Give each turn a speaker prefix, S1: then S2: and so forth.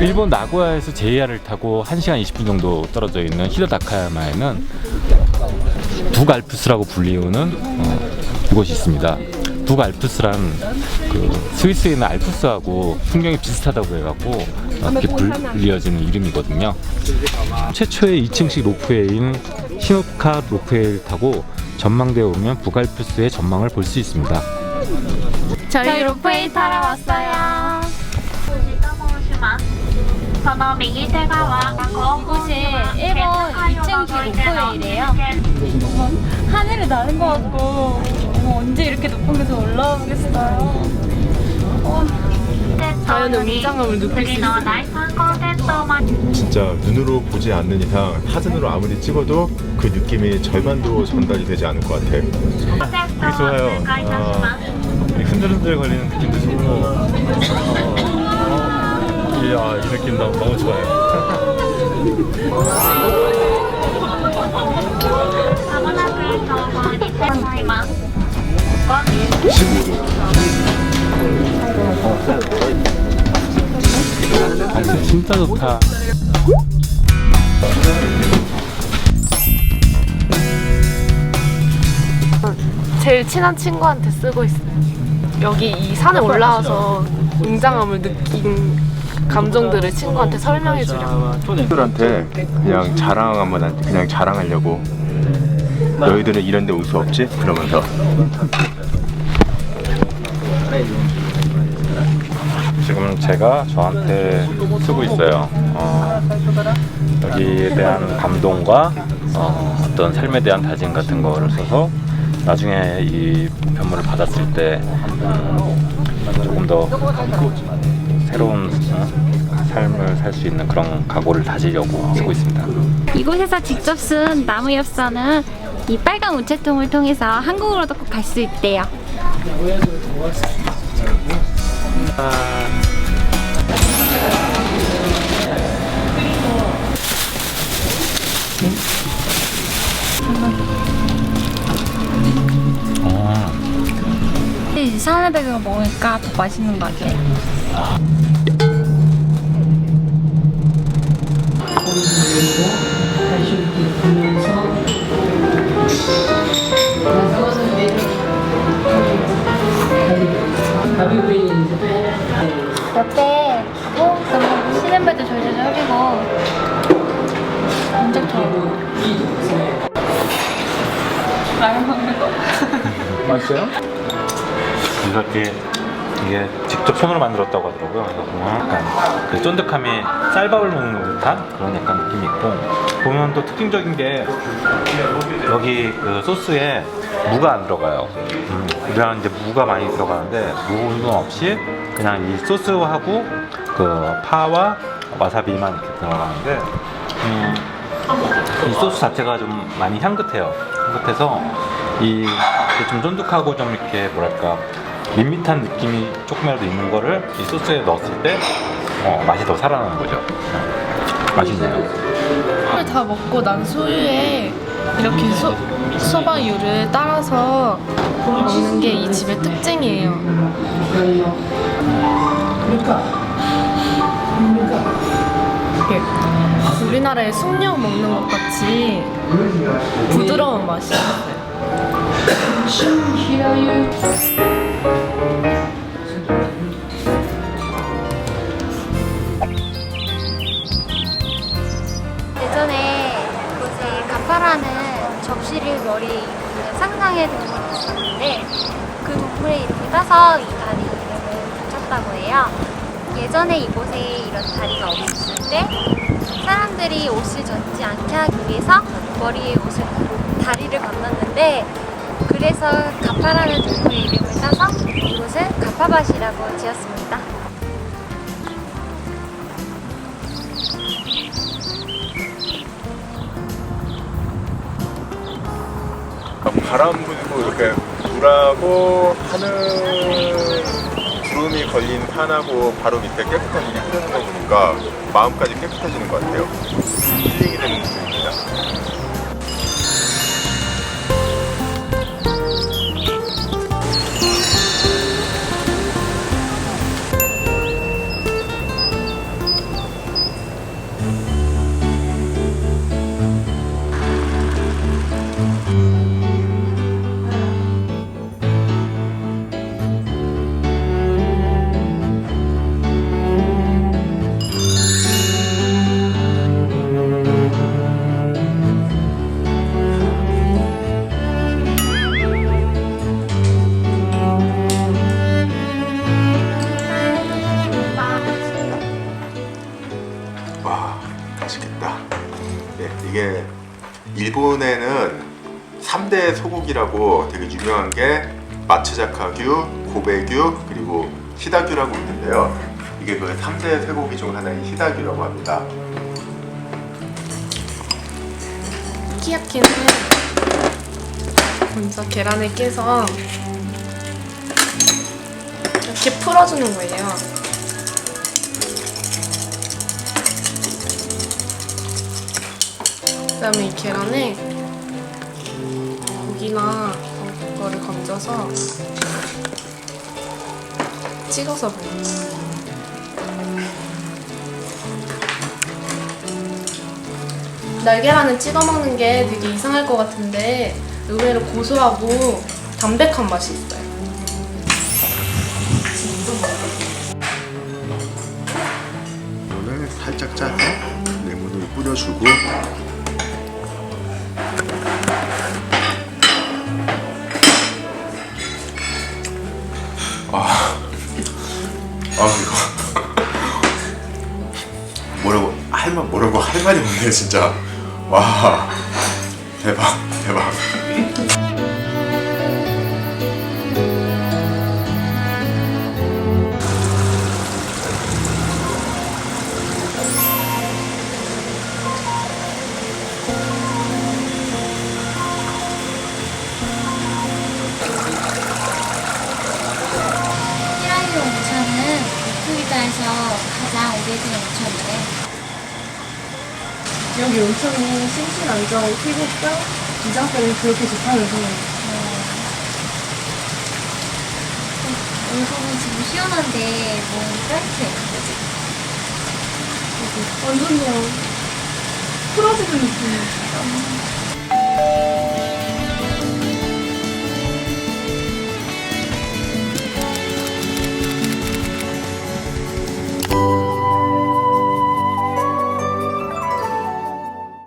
S1: 일본 나고야에서 JR을 타고 1시간 20분 정도 떨어져 있는 히로다카야마에는 북알프스라고 불리우는 어, 이곳이 있습니다. 북알프스란 그 스위스에 있는 알프스하고 풍경이 비슷하다고 해갖고 어, 이렇게 불리어지는 이름이거든요. 최초의 2층식 로프웨이인 시노카 로프웨이를 타고 전망대에 오면 북알프스의 전망을 볼 수 있습니다.
S2: 저희 로프웨이 타러 왔어요.
S3: その右手側が後方
S2: 이곳이 일본 2층식 로프웨이래요. 하늘을 나는 것 같고 어, 언제 이렇게 높은 데서 올라와 보겠어요. 자연의 웅장함을 느낄 수
S3: 次の第三高鉄道まで
S4: 진짜 눈으로 보지 않는 이상 사진으로 아무리 찍어도 그 느낌이 절반도 전달이 되지 않을 것 같아요.
S3: 鉄道を通過いたします
S1: 흔들흔들 거리는 느낌도 좋고 어, 이야 이 느낌 너무, 너무 좋아요 진짜 좋다
S5: 제일 친한 친구한테 쓰고 있어요. 여기 이 산에 올라와서 웅장함을 느낀 감정들을 친구한테 설명해 주려고.
S4: 친구들한테 그냥 자랑 한번 할- 그냥 자랑하려고 너희들은 이런 데 올 수 없지? 그러면서
S1: 지금 제가 저한테 쓰고 있어요 어, 여기에 대한 감동과 어, 어떤 삶에 대한 다짐 같은 거를 써서 나중에 이 우편물을 받았을 때 음, 조금 더 새로운 어, 삶을 살 수 있는 그런 각오를 다지려고 쓰고 있습니다.
S2: 이곳에서 직접 쓴 나무 엽서는 이 빨간 우체통을 통해서 한국으로도 꼭 갈 수 있대요.
S1: 어,
S2: 이 산에다가 먹으니까 더 맛있는 것 같아요. 옆에 가고 그러면 쉬는 배도 졸졸 흐리고 엄청 좋아요. 라면 먹는 거.
S1: 맛있어요? 이렇게 이게 직접 손으로 만들었다고 하더라고요. 그래서 보면 약간 그 쫀득함이 쌀밥을 먹는 듯한 그런 약간 느낌이 있고 보면 또 특징적인 게 여기 그 소스에 무가 안 들어가요. 음, 우리랑 이제 무가 많이 들어가는데 무는 없이 그냥 이 소스하고 그 파와 와사비만 이렇게 들어가는데 음, 이 소스 자체가 좀 많이 향긋해요. 향긋해서 이 좀 쫀득하고 좀 이렇게 뭐랄까 밋밋한 느낌이 조금이라도 있는 거를 이 소스에 넣었을 때 어, 맛이 더 살아나는 거죠. 어, 맛있네요.
S5: 술을 다 먹고 난 소유에 이렇게 소, 소방유를 따라서 먹는 게 이 집의 특징이에요. 이게 우리나라의 숭늉 먹는 것 같이 부드러운 맛이 있어요.
S2: 따서 이 다리 이름을 붙였다고 해요. 예전에 이곳에 이런 다리가 없었을 때 사람들이 옷을 젖지 않게 하기 위해서 머리에 옷을 다리를 건넜는데 그래서 가파라는 동물의 이름을 따서 이곳을 가파밭이라고 지었습니다.
S4: 바람 불고 이렇게 불하고 하늘 구름이 걸린 산하고 바로 밑에 깨끗한 물이 흐르는 거 보니까 마음까지 깨끗해지는 것 같아요. 힐링이 되는 느낌입니다. 이게 일본에는 3대 소고기라고 되게 유명한 게 마츠자카규, 고베규, 그리고 시다규라고 있는데요. 이게 그 3대 쇠고기 중 하나인 시다규라고 합니다.
S5: 키야키는 먼저 계란을 깨서 이렇게 풀어주는 거예요. 다음에 이 계란에 고기나 그거를 건져서 찍어서 먹어요. 날계란을 찍어 먹는 게 되게 이상할 것 같은데 의외로 고소하고 담백한 맛이 있어요.
S4: 살짝 짜서 레몬을 뿌려주고 할 말 뭐라고 할 말이 없네 진짜 와 대박 대박
S2: 가장 오래된 온천이래.
S5: 여기 온천이 심신 안정, 피부병, 기장병이 그렇게 좋다면서
S2: 온천은 지금 시원한데 뭐 따뜻해.
S5: 완전 그냥 풀어지는 느낌.